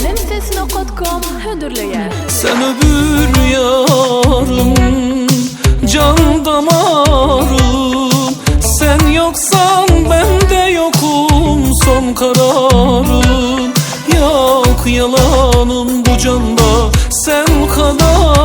Sesno.com Hündürlüğe Sen öbür yarım Can damarım. Sen yoksan ben de yokum Son kararım. Yok yalanım bu canda Sen kadarım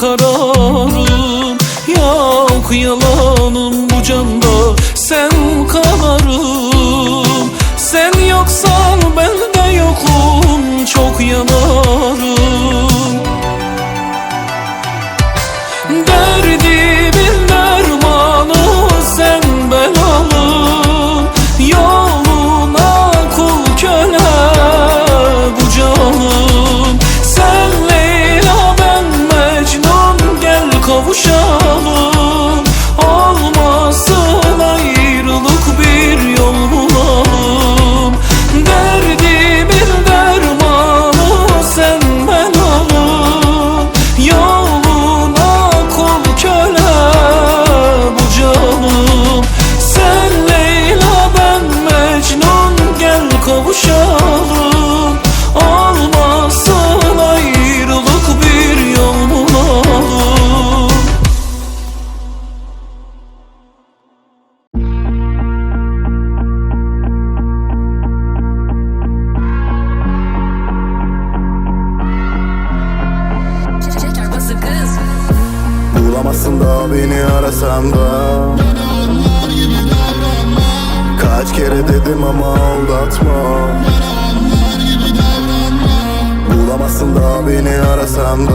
kararım. Yok yalanım bu canda Sen kanarım Sen yoksan ben de yokum Çok yanarım Bulamazsın da beni arasan da. Kaç kere dedim ama aldatma. Bulamazsın da beni arasan da.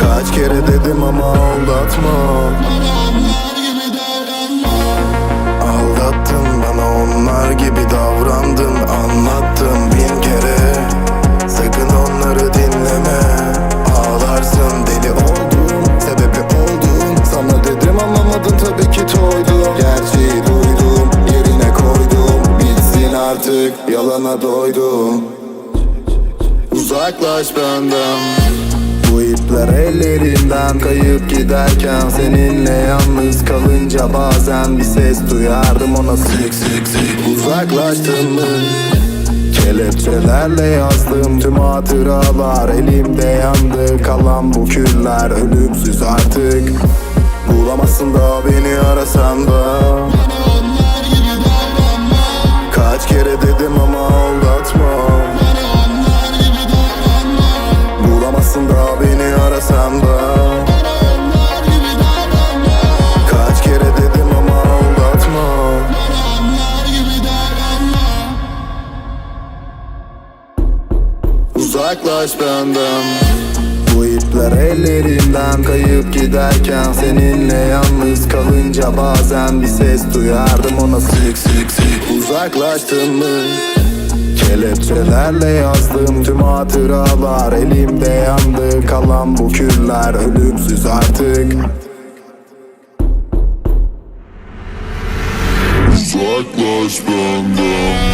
Kaç kere dedim ama aldatma artık Yalana doydum Uzaklaş benden. Bu ipler ellerinden kayıp giderken Seninle yalnız kalınca bazen bir ses duyardım ona. Sık sık sık Uzaklaştın mı? Kelepçelerle yazdım tüm hatıralar. Elimde yandı kalan bu küller. Ölümsüz artık. Bulamazsın da beni arasan da Kaç kere dedim ama aldatma Bulamazsın da beni arasan da. Kaç kere dedim ama aldatma Uzaklaş benden İpler ellerinden kayıp giderken Seninle yalnız kalınca bazen bir ses duyardım ona sık sık sık Uzaklaştın mı? Kelepçelerle yazdım tüm hatıralar. Elimde yandı kalan bu küller. Ölümsüz artık. Uzaklaş benden